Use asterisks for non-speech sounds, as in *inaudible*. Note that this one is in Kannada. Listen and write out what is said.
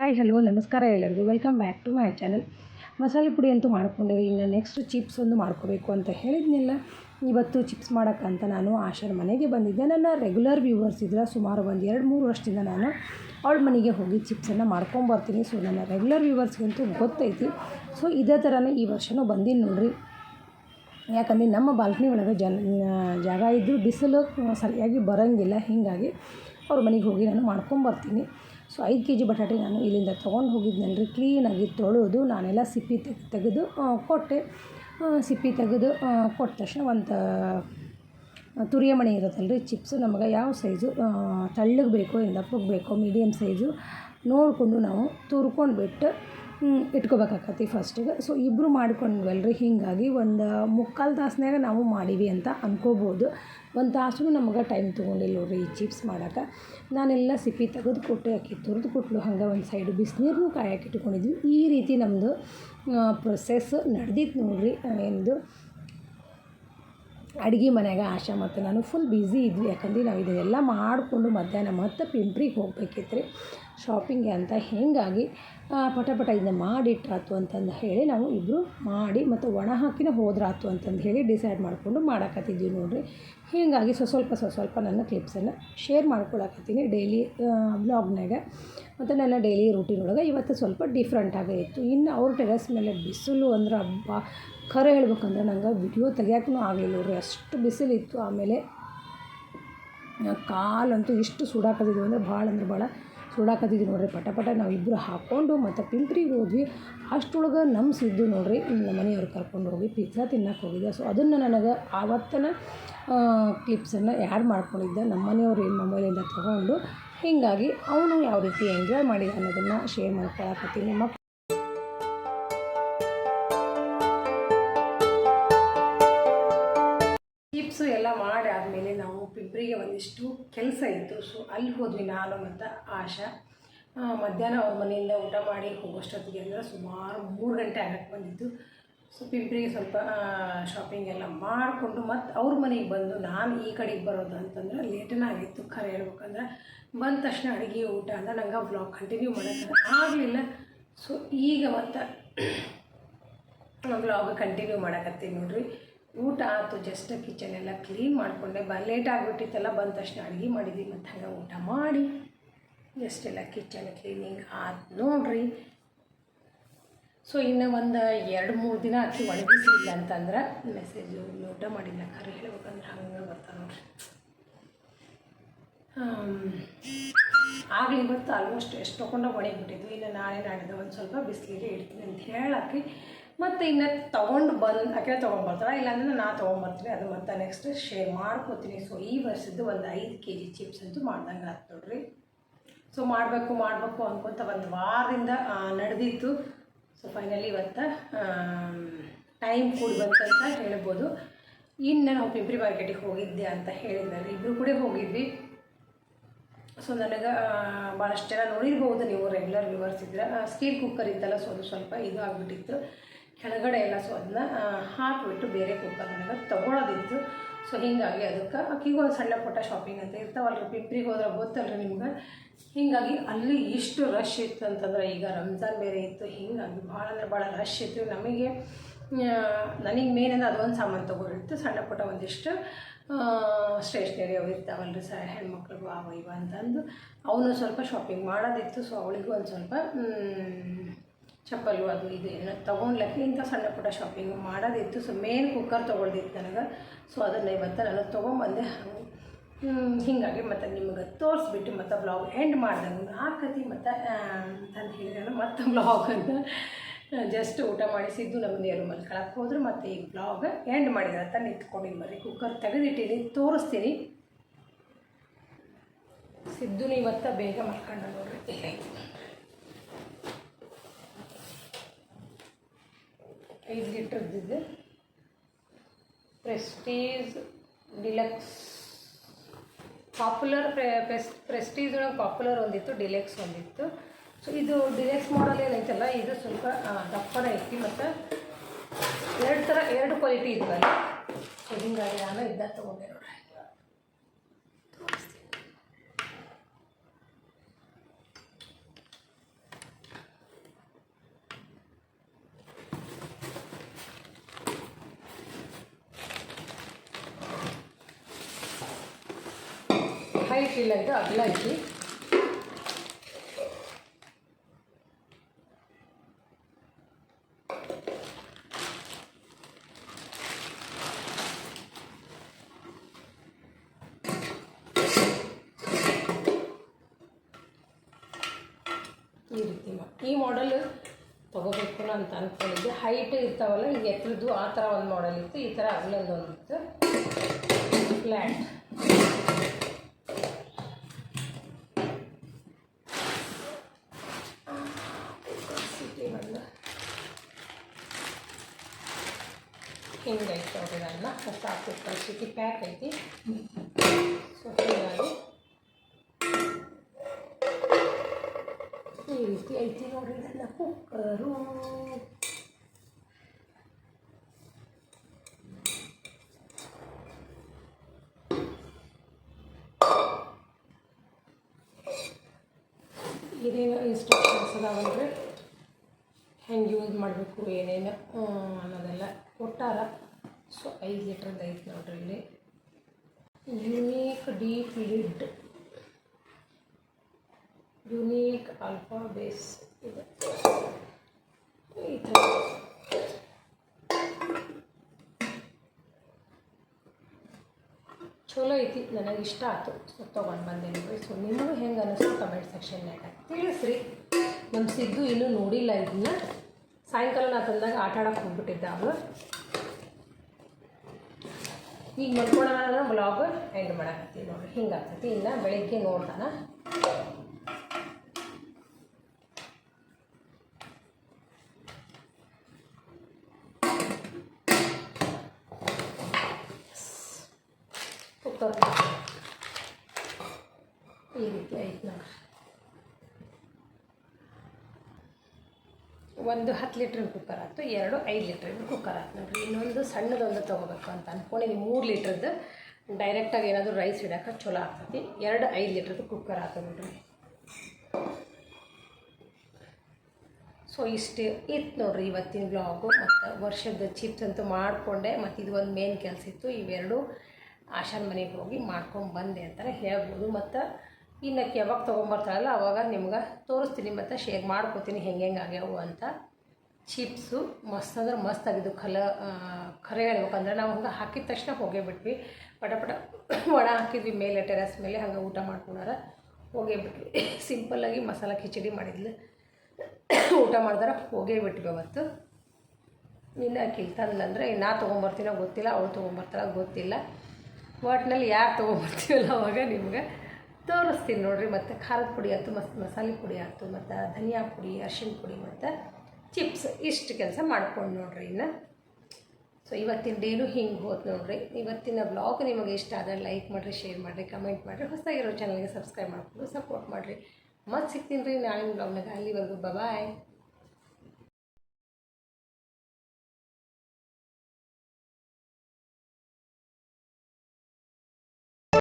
ಹಾಯ್ ಹಲೋ ನಮಸ್ಕಾರ ಎಲ್ಲರಿಗೂ. Welcome back to my channel ಮಸಾಲೆ ಪುಡಿ ಅಂತೂ ಮಾಡ್ಕೊಂಡೆ ಇನ್ನು ನೆಕ್ಸ್ಟ್ ಚಿಪ್ಸ್ ಒಂದು ಮಾಡ್ಕೋಬೇಕು ಅಂತ ಹೇಳಿದ್ನಿಲ್ಲ. ಇವತ್ತು ಚಿಪ್ಸ್ ಮಾಡೋಕ್ಕಂತ ನಾನು ಆಶಾರ ಮನೆಗೆ ಬಂದಿದ್ದೆ. ನನ್ನ ರೆಗ್ಯುಲರ್ ವ್ಯೂವರ್ಸ್ ಇದ್ರೆ ಸುಮಾರು ಒಂದು ಎರಡು ಮೂರು ವರ್ಷದಿಂದ ನಾನು ಅವಳ ಮನೆಗೆ ಹೋಗಿ ಚಿಪ್ಸನ್ನು ಮಾಡ್ಕೊಂಬರ್ತೀನಿ ಸೊ ನನ್ನ ರೆಗ್ಯುಲರ್ ವ್ಯೂವರ್ಸ್ಗಂತೂ ಗೊತ್ತೈತಿ. ಸೊ ಇದೇ ಥರನೇ ಈ ವರ್ಷವೂ ಬಂದೀನಿ ನೋಡ್ರಿ. ಯಾಕಂದ್ರೆ ನಮ್ಮ ಬಾಲ್ಕನಿ ಒಳಗೆ ಜನ ಜಾಗ ಇದ್ದರೂ ಬಿಸಿಲು ಸರಿಯಾಗಿ ಬರೋಂಗಿಲ್ಲ. ಹೀಗಾಗಿ ಅವ್ರ ಮನೆಗೆ ಹೋಗಿ ನಾನು ಮಾಡ್ಕೊಂಬರ್ತೀನಿ ಸೊ ಐದು ಕೆ ಜಿ ಬಟಾಟೆ ನಾನು ಇಲ್ಲಿಂದ ತೊಗೊಂಡು ಹೋಗಿದ್ನಲ್ರಿ. ಕ್ಲೀನಾಗಿ ತೊಳೆದು ನಾನೆಲ್ಲ ಸಿಪ್ಪಿ ತೆಗ್ ತೆಗೆದು ಕೊಟ್ಟೆ. ಸಿಪ್ಪಿ ತೆಗೆದು ಕೊಟ್ಟ ತಕ್ಷಣ ಒಂದು ತುರಿಯ ಮಣಿ ಇರುತ್ತಲ್ಲ ರೀ ಚಿಪ್ಸ್. ನಮಗೆ ಯಾವ ಸೈಜು ತೆಳ್ಳಗೆ ಬೇಕೋ ಇಲ್ಲ ಬೇಕೋ ಮೀಡಿಯಮ್ ಸೈಜು ನೋಡಿಕೊಂಡು ನಾವು ತುರ್ಕೊಂಡು ಬಿಟ್ಟು ಇಟ್ಕೋಬೇಕಾಕತಿ ಫಸ್ಟಿಗೆ ಸೊ ಇಬ್ಬರು ಮಾಡ್ಕೊಂಡ್ವಲ್ರಿ, ಹೀಗಾಗಿ ಒಂದು ಮುಕ್ಕಾಲು ತಾಸ್ನಾಗ ನಾವು ಮಾಡೀವಿ ಅಂತ ಅನ್ಕೋಬೋದು. ಒಂದು ತಾಸು ನಮಗೆ ಟೈಮ್ ತೊಗೊಂಡಿಲ್ಲ ನೋಡ್ರಿ ಈ ಚಿಪ್ಸ್ ಮಾಡೋಕೆ. ನಾನೆಲ್ಲ ಸಿಪ್ಪಿ ತೆಗೆದು ಕೊಟ್ಟು ಅಕ್ಕಿ ತುರಿದು ಕೊಟ್ಲು, ಹಂಗೆ ಒಂದು ಸೈಡ್ ಬಿಸಿನೀರನ್ನೂ ಕಾಯಕ್ಕೆ ಇಟ್ಕೊಂಡಿದ್ವಿ. ಈ ರೀತಿ ನಮ್ಮದು ಪ್ರೊಸೆಸ್ ನಡೆದಿತ್ತು ನೋಡ್ರಿ ಎಂದು ಅಡುಗೆ ಮನೆಯಾಗ ಆಶಾ ಮತ್ತು ನಾನು ಫುಲ್ ಬ್ಯುಸಿ ಇದ್ವಿ. ಯಾಕಂದ್ರೆ ನಾವು ಇದನ್ನೆಲ್ಲ ಮಾಡಿಕೊಂಡು ಮಧ್ಯಾಹ್ನ ಮತ್ತು ಪಿಂಪ್ರಿಗೆ ಹೋಗ್ಬೇಕಿತ್ತು ರೀ ಶಾಪಿಂಗ್ಗೆ ಅಂತ ಹೀಗಾಗಿ ಪಟ ಇದನ್ನ ಮಾಡಿಟ್ರಾತು ಅಂತಂದು ಹೇಳಿ ನಾವು ಇಬ್ಬರು ಮಾಡಿ ಮತ್ತು ಒಣ ಹಾಕಿನೇ ಹೋದ್ರಾತು ಅಂತಂದು ಹೇಳಿ ಡಿಸೈಡ್ ಮಾಡಿಕೊಂಡು ಮಾಡಕತ್ತಿದ್ವಿ ನೋಡಿರಿ. ಹೀಗಾಗಿ ಸ್ವ ಸ್ವಲ್ಪ ಸ್ವ ಸ್ವಲ್ಪ ನನ್ನ ಕ್ಲಿಪ್ಸನ್ನು ಶೇರ್ ಮಾಡ್ಕೊಳಕತ್ತೀನಿ ಡೈಲಿ ಬ್ಲಾಗ್ನಾಗ ಮತ್ತು ನನ್ನ ಡೈಲಿ ರೂಟೀನ್ ಒಳಗೆ ಇವತ್ತು ಸ್ವಲ್ಪ ಡಿಫ್ರೆಂಟಾಗೇ ಇತ್ತು. ಇನ್ನು ಅವ್ರ ಟೆರೆಸ್ ಮೇಲೆ ಬಿಸಿಲು ಅಂದ್ರೆ ಹಬ್ಬ ಖರೆ ಹೇಳ್ಬೇಕಂದ್ರೆ ನಂಗೆ ವಿಡಿಯೋ ತೆಗಿಯೋಕ್ಕೂ ಆಗಲಿಲ್ಲ ನೋಡ್ರಿ. ಅಷ್ಟು ಬಿಸಿಲಿತ್ತು ಆಮೇಲೆ ಕಾಲಂತೂ ಇಷ್ಟು ಸುಡಾಕತ್ತಿದ್ವು ಅಂದರೆ ಭಾಳ ಅಂದ್ರೆ ಭಾಳ ಸುಡಾಕತ್ತಿದ್ವಿ ನೋಡ್ರಿ, ಪಟ ಪಟ ನಾವು ಇಬ್ಬರು ಹಾಕ್ಕೊಂಡು ಮತ್ತು ಪಿಂಪ್ರಿಗೆ ಹೋದ್ವಿ. ಅಷ್ಟರೊಳಗೆ ನಮ್ಮ ಸಿದ್ದು ನೋಡಿರಿ ನಮ್ಮ ಮನೆಯವ್ರು ಕರ್ಕೊಂಡು ಹೋಗಿ ಪಿಜ್ಜಾ ತಿನ್ನಕ್ಕೆ ಹೋಗಿದ್ದೆ. ಸೊ ಅದನ್ನು ನನಗೆ ಆವತ್ತಿನ ಕ್ಲಿಪ್ಸನ್ನು ಆ್ಯಡ್ ಮಾಡ್ಕೊಂಡಿದ್ದೆ. ನಮ್ಮ ಮನೆಯವರು ಮೊಬೈಲಿಂದ ತೊಗೊಂಡು, ಹೀಗಾಗಿ ಅವನು ಯಾವ ರೀತಿ ಎಂಜಾಯ್ ಮಾಡಿದ ಅನ್ನೋದನ್ನು ಶೇರ್ ಮಾಡ್ಕೊಳಕತ್ತೀನಿ. ಮಕ್ ಚಿಪ್ಸು ಎಲ್ಲ ಮಾಡಿ ಆದಮೇಲೆ ನಾವು ಪಿಂಪ್ರಿಗೆ ಒಂದಿಷ್ಟು ಕೆಲಸ ಇತ್ತು. ಸೊ ಅಲ್ಲಿ ಹೋದ್ವಿ ನಾನು ಮತ್ತು ಆಶಾ. ಮಧ್ಯಾಹ್ನ ಅವ್ರ ಮನೆಯಿಂದ ಊಟ ಮಾಡಿ ಹೋಗೋಷ್ಟೊತ್ತಿಗೆ ಅಂದರೆ ಸುಮಾರು ಮೂರು ಗಂಟೆ ಆಗಕ್ಕೆ ಬಂದಿತ್ತು ಸೊ ಪಿಂಪ್ರಿಗೆ ಸ್ವಲ್ಪ ಶಾಪಿಂಗ್ ಎಲ್ಲ ಮಾಡಿಕೊಂಡು ಮತ್ತು ಅವ್ರ ಮನೆಗೆ ಬಂದು ನಾನು ಈ ಕಡೆಗೆ ಬರೋದು ಅಂತಂದ್ರೆ ಲೇಟನೇ ಆಗಿತ್ತು ಖರೆ ಹೇಳ್ಬೇಕಂದ್ರೆ. ಬಂದ ತಕ್ಷಣ ಅಡುಗೆ, ಊಟ ಅಂದ್ರೆ ನಂಗೆ ವ್ಲಾಗ್ ಕಂಟಿನ್ಯೂ ಮಾಡೋಕ್ಕೆ ಆಗಲಿಲ್ಲ. ಸೊ ಈಗ ಮತ್ತು ವ್ಲಾಗ್ ಕಂಟಿನ್ಯೂ ಮಾಡಕತ್ತೀನಿ ನೋಡ್ರಿ. ಊಟ ಆಯ್ತು ಜಸ್ಟ್ ಕಿಚನ್ ಎಲ್ಲ ಕ್ಲೀನ್ ಮಾಡಿಕೊಂಡೆ. ಬ ಲೇಟ್ ಆಗಿಬಿಟ್ಟಿತ್ತಲ್ಲ, ಬಂದ ತಕ್ಷಣ ಅಡುಗೆ ಮಾಡಿದ್ವಿ. ಮತ್ತು ಹಂಗೆ ಊಟ ಮಾಡಿ ಜಸ್ಟ್ ಎಲ್ಲ ಕಿಚನ್ ಕ್ಲೀನಿಂಗ್ ಆಯ್ತು ನೋಡ್ರಿ. ಸೊ ಇನ್ನು ಒಂದು ಎರಡು, ಮೂರು ದಿನ ಅಕ್ಕಿ ಒಣಗಿಸಿಲ್ಲ ಅಂತಂದ್ರೆ ಮೆಸೇಜು ಊಟ ಮಾಡಿಲ್ಲ ಖರೆ ಹೇಳ್ಬೇಕಂದ್ರೆ ಹಂಗೆ ಬರ್ತಾರೆ ನೋಡ್ರಿ. ಆಗಲಿ ಬಂತು ಆಲ್ಮೋಸ್ಟ್ ಎಷ್ಟು ತೊಗೊಂಡು ಒಣಗಿಬಿಟ್ಟಿದ್ವಿ. ಇನ್ನು ನಾಳೆ ನಾಡಿದ್ದು ಒಂದು ಸ್ವಲ್ಪ ಬಿಸಿಲಿಗೆ ಇಡ್ತೀನಿ ಅಂತ ಹೇಳಕ್ಕೆ ಮತ್ತು ಇನ್ನು ತೊಗೊಂಡು ಬಂದು ಆಕೆ ತೊಗೊಂಡ್ಬರ್ತಾಳೆ ಇಲ್ಲಾಂದ್ರೆ ನಾ ತೊಗೊಂಬರ್ತೀನಿ ಅದು ಮತ್ತೆ ನೆಕ್ಸ್ಟ್ ಶೇರ್ ಮಾಡ್ಕೋತೀನಿ. ಸೊ ಈ ವರ್ಷದ್ದು ಒಂದು ಐದು ಕೆ ಜಿ ಚಿಪ್ಸ್ ಅಂತೂ ಮಾಡ್ದಂಗೆ ಆಗ್ತೊಳ್ರಿ ನೋಡ್ರಿ. ಸೊ ಮಾಡಬೇಕು ಮಾಡಬೇಕು ಅನ್ಕೊತ ಒಂದು ವಾರದಿಂದ ನಡೆದಿತ್ತು. ಸೊ ಫೈನಲಿ ಇವತ್ತು ಟೈಮ್ ಕೂಡ ಬಂತಂತ ಹೇಳ್ಬೋದು. ಇನ್ನು ನಾವು ಪಿಂಪ್ರಿ ಮಾರ್ಕೆಟಿಗೆ ಹೋಗಿದ್ದೆ ಅಂತ ಹೇಳಿದ್ರೆ ಇಬ್ಬರು ಕೂಡ ಹೋಗಿದ್ವಿ. ಸೊ ನನಗೆ ಭಾಳಷ್ಟು ಜನ ನೋಡಿರ್ಬೋದು ನೀವು ರೆಗ್ಯುಲರ್ ವ್ಯೂವರ್ಸ್ ಇದ್ರೆ. ಸ್ಟೀಲ್ ಕುಕ್ಕರ್ ಇತ್ತಲ್ಲ, ಸೊ ಸ್ವಲ್ಪ ಇದು ಆಗಿಬಿಟ್ಟಿತ್ತು. ಕೆಳಗಡೆ ಎಲ್ಲ. ಸೊ ಅದನ್ನ ಹಾಕಿಬಿಟ್ಟು ಬೇರೆ ಕುಕ್ಕರ್ನಾಗ ತೊಗೊಳೋದಿತ್ತು. ಸೊ ಹೀಗಾಗಿ ಅದಕ್ಕೆ ಅಕ್ಕಿಗೂ ಒಂದು ಸಣ್ಣ ಪುಟ್ಟ ಶಾಪಿಂಗ್ ಅಂತ ಇರ್ತಾವಲ್ರಿ ಪಿಂಪ್ರಿಗೆ ಹೋದ್ರೆ ಗೊತ್ತಲ್ರಿ ನಿಮ್ಗೆ? ಹೀಗಾಗಿ ಅಲ್ಲಿ ಇಷ್ಟು ರಶ್ ಇತ್ತು ಅಂತಂದ್ರೆ ಈಗ ರಂಜಾನ್ ಬೇರೆ ಇತ್ತು. ಹೀಗಾಗಿ ಭಾಳ ಅಂದ್ರೆ ಭಾಳ ರಶ್ ಇತ್ತು. ನಮಗೆ ನನಗೆ ಮೇನ್ ಅಂದ್ರೆ ಅದೊಂದು ಸಾಮಾನು ತೊಗೊಂಡಿತ್ತು ಸಣ್ಣ ಪುಟ್ಟ ಒಂದಿಷ್ಟು ಸ್ಟೇಷ್ನರಿ ಅವು ಇರ್ತಾವಲ್ರಿ ಸ ಹೆಣ್ಮಕ್ಳಿಗೂ ಅವ ಇವ ಅಂತಂದು. ಅವನು ಸ್ವಲ್ಪ ಶಾಪಿಂಗ್ ಮಾಡೋದಿತ್ತು. ಸೊ ಅವಳಿಗೂ ಒಂದು ಸ್ವಲ್ಪ ಚಪ್ಪಲು ಅದು ಇದು ಎಲ್ಲ ತೊಗೊಂಡ್ಲಕ್ಕೆ ಇಂಥ ಸಣ್ಣ ಪುಟ್ಟ ಶಾಪಿಂಗ್ ಮಾಡೋದಿತ್ತು. ಸೊ ಮೇನ್ ಕುಕ್ಕರ್ ತೊಗೊಳ್ದಿತ್ತು ನನಗೆ. ಸೊ ಅದನ್ನು ಇವತ್ತು ನಾನು ತೊಗೊಂಬಂದೆ ಹೀಗಾಗಿ ಮತ್ತು ನಿಮಗೆ ತೋರಿಸ್ಬಿಟ್ಟು ಮತ್ತು ಬ್ಲಾಗ್ ಎಂಡ್ ಮಾಡ್ದಂಗೆ ಹಾಕತಿ ಮತ್ತು ಅಂತಂದು ಹೇಳಿದ್ರೆ ಮತ್ತು ಅಂತ. ಜಸ್ಟ್ ಊಟ ಮಾಡಿಸಿದ್ದು ನಮ್ಮ ನೇರು ಮಲ್ಕೊಳಕ್ಕೆ ಹೋದ್ರು. ಮತ್ತು ಈ ಬ್ಲಾಗ್ ಎಂಡ್ ಮಾಡಿದ್ರೆ ಅಂತ ನಿಂತ್ಕೊಂಡಿದ್ದು ಬರ್ರಿ. ಕುಕ್ಕರ್ ತೆಗೆದಿಟ್ಟಿನಿ. ತೋರಿಸ್ತೀನಿ. ಸಿದ್ದು ಇವತ್ತ ಬೇಗ ಮಲ್ಕೊಂಡ ನೋಡ್ರಿ. ಐದು ಲೀಟ್ರದ್ದು Prestige deluxe. Popular press, Prestige ಒಳಗೆ ಪಾಪ್ಯುಲರ್ ಒಂದಿತ್ತು, ಡಿಲೆಕ್ಸ್ ಒಂದಿತ್ತು. ಸೊ ಇದು ಡಿಲೆಕ್ಸ್ ಮಾಡಲ್ ಏನೈತಲ್ಲ, ಇದು ಸ್ವಲ್ಪ ದಪ್ಪನ ಐತಿ ಮತ್ತು ಎರಡು ಥರ ಎರಡು ಕ್ವಾಲಿಟಿ ಇದ್ವಲ್ಲ. ಸೊ ಹಿಂಗಾಗಿ ನಾನು ಇದನ್ನ ತೊಗೊಂಡೆ ನೋಡ್ರಿ ತೋರಿಸ್ತೀನಿ ಹೈಟ್ ಇಲ್ಲ ಇದು ಅಗಲ ಐತಿ ಈ ರೀತಿ ಮಾ ಈ ಮಾಡೆಲ್ ತೊಗೋಬೇಕು ಅಂತ ಅಂದ್ಕೊಂಡಿದ್ದೆ ಹೈಟ್ ಇರ್ತಾವಲ್ಲ, ಈಗ ಎತ್ತರದ್ದು ಆ ಥರ ಒಂದು ಮಾಡೆಲ್ ಇತ್ತು. ಈ ಥರ ಅಗಲೊಂದು ಒಂದು ಇತ್ತು ಫ್ಲ್ಯಾಟ್ ಸಿಟಿ ಬಂದು ಹಿಂಗೈತೆ ನೋಡ್ರಿ ನನ್ನ ಫಸ್ಟ್ ಹಾಕ್ಬಿಟ್ಟು ಪರಿಸ್ಥಿತಿ ಪ್ಯಾಕ್ ಐತಿ ಸೊ ಹೀಗಾಗಿ ಈ ರೀತಿ ಐತಿ ನೋಡ್ರಿ ನನ್ನ ಕುಕ್ಕರು. ಇದೇನು ಇನ್ಸ್ಟ್ರಕ್ಷನ್ಸ್ ಅದಾವಲ್ರಿ? ಹೆಂಗೆ ಯೂಸ್ ಮಾಡಬೇಕು, ಏನೇನು? ಅನ್ನೋದೆಲ್ಲ. ಕೊಟ್ಟಾರ? ಸೊ, ಐದು ಲೀಟ್ರದ್ದು ಐತೆ ನೋಡ್ರಿ ಇಲ್ಲಿ. Unique deep lid unique alpha base ಇದೆ. ಈ ಚಲೋ ಐತಿ, ನನಗೆ ಇಷ್ಟ ಆಯ್ತು ಸೊ, ತೊಗೊಂಡು ಬಂದೆ ರೀ ಸೊ, ನಿಮಗೂ ಹೆಂಗೆ ಅನ್ನಿಸ್ತು ಕಮೆಂಟ್ ಸೆಕ್ಷನ್ಯಾಗ ತಿಳಿಸ್ರಿ. ನಮ್ಮ ಸಿದ್ದು ಇನ್ನೂ ನೋಡಿಲ್ಲ ಇದನ್ನ ಸಾಯಂಕಾಲ ನಾ ತಂದಾಗ ಆಟ ಆಡಕ್ಕೆ ಹೋಗ್ಬಿಟ್ಟಿದ್ದ ಅವನು ಈಗ ಮಲ್ಕೊಳ್ಳೋಣ ಬ್ಲಾಗ್ ಎಂಡ್ ಮಾಡಕತ್ತೀವಿ ನೋಡಿರಿ. ಹಿಂಗೆ ಆಗ್ತೈತಿ ಇನ್ನು ಬೆಳಿಗ್ಗೆ ನೋಡ್ತಾನ ಕುಕ್ಕರ್ ಈ ರೀತಿ ಐತೆ ನೋಡ್ರಿ ಒಂದು ಹತ್ತು ಲೀಟ್ರ್ ಕುಕ್ಕರ್ ಆಯ್ತು, ಎರಡು ಐದು ಲೀಟ್ರ್ ಕುಕ್ಕರ್ ಆಯ್ತು. ನೋಡಿರಿ, ಇನ್ನೊಂದು ಸಣ್ಣದೊಂದು ತೊಗೋಬೇಕು ಅಂತ ಅಂದ್ಕೊಂಡಿದ್ದೀನಿ ಮೂರು ಲೀಟ್ರದ್ದು ಡೈರೆಕ್ಟಾಗಿ ಏನಾದರೂ ರೈಸ್ ಇಡೋಕೆ ಚಲೋ ಆಗ್ತೈತಿ. ಎರಡು ಐದು ಲೀಟ್ರದ್ದು ಕುಕ್ಕರ್ ಆಯ್ತು ನೋಡಿರಿ. ಸೊ ಇಷ್ಟು ಇತ್ತು ನೋಡಿರಿ ಇವತ್ತಿನ ಬ್ಲಾಗು ಮತ್ತು ವರ್ಷದ ಚಿಪ್ಸ್ ಅಂತೂ ಮಾಡಿಕೊಂಡೆ. ಮತ್ತು ಇದು ಒಂದು ಮೇನ್ ಕೆಲಸ ಇತ್ತು. ಇವೆರಡು ಆಶಾನ್ ಮನೆಗೆ ಹೋಗಿ ಮಾಡ್ಕೊಂಡು ಬಂದೆ ಅಂತಾರೆ ಹೇಳ್ಬೋದು. ಮತ್ತು ಇನ್ನು ಯಾವಾಗ ತೊಗೊಂಬರ್ತಾರಲ್ಲ, ಅವಾಗ ನಿಮ್ಗೆ ತೋರಿಸ್ತೀನಿ ಮತ್ತು ಶೇರ್ ಮಾಡ್ಕೋತೀನಿ ಹೆಂಗೆ ಹೆಂಗೆ ಆಗ್ಯಾವು ಅಂತ. ಚಿಪ್ಸು ಮಸ್ತ್ ಅಂದ್ರೆ ಮಸ್ತ್ ಆಗಿದ್ದು ಕಲ ಖರೆ ಹೇಳ್ಬೇಕಂದ್ರೆ ನಾವು ಹಂಗೆ ಹಾಕಿದ ತಕ್ಷಣ ಹೋಗೇ ಬಿಟ್ವಿ. ಪಟ ಪಟ *coughs* ಒಣ ಹಾಕಿದ್ವಿ ಮೇಲೆ ಟೆರಸ್ ಮೇಲೆ, ಹಂಗೆ ಊಟ ಮಾಡ್ಕೊಂಡಾರ ಹೋಗೇ ಬಿಟ್ವಿ. *coughs* ಸಿಂಪಲ್ಲಾಗಿ ಮಸಾಲ ಕಿಚಡಿ ಮಾಡಿದ್ಲು. *coughs* ಊಟ ಮಾಡಿದಾರ ಹೋಗೇ ಬಿಟ್ವಿ ಅವತ್ತು. ಇನ್ನು ಕಿಲ್ತಂದ್ಲ ಅಂದರೆ ನಾ ತೊಗೊಂಬರ್ತೀನೋ ಗೊತ್ತಿಲ್ಲ, ಅವಳು ತೊಗೊಂಬರ್ತಾರ ಗೊತ್ತಿಲ್ಲ. ಒಟ್ನಲ್ಲಿ ಯಾರು ತೊಗೊಂಬರ್ತೀವಲ್ಲ ಅವಾಗ ನಿಮ್ಗೆ. ತೋರಿಸ್ತೀನಿ ನೋಡಿರಿ. ಮತ್ತು ಖಾರದ ಪುಡಿ ಆಯ್ತು ಮಸ್ತ್ ಮಸಾಲೆ ಪುಡಿ ಆಯ್ತು, ಮತ್ತು ಧನಿಯಾ ಪುಡಿ ಅರ್ಶಿಣ ಪುಡಿ, ಮತ್ತು ಚಿಪ್ಸ್ ಇಷ್ಟು ಕೆಲಸ ಮಾಡ್ಕೊಂಡು ನೋಡಿರಿ ಇನ್ನು. ಸೊ ಇವತ್ತಿನ ಡೇನು ಹಿಂಗೆ ಹೋದ್ ನೋಡ್ರಿ. ಇವತ್ತಿನ ಬ್ಲಾಗ್ ನಿಮಗೆ ಇಷ್ಟ ಆದರೆ ಲೈಕ್ ಮಾಡಿರಿ ಶೇರ್ ಮಾಡಿರಿ ಕಮೆಂಟ್ ಮಾಡಿರಿ, ಹೊಸದಾಗಿರೋ ಚಾನಲ್ಗೆ ಸಬ್ಸ್ಕ್ರೈಬ್ ಮಾಡ್ಕೊಂಡು ಸಪೋರ್ಟ್ ಮಾಡಿರಿ. ಮತ್ತೆ ಸಿಗ್ತೀನಿ ರೀ ನಾಳಿನ ಬ್ಲಾಗ್ನಾಗ ಅಲ್ಲಿವರೆಗೂ ಬಾಯ್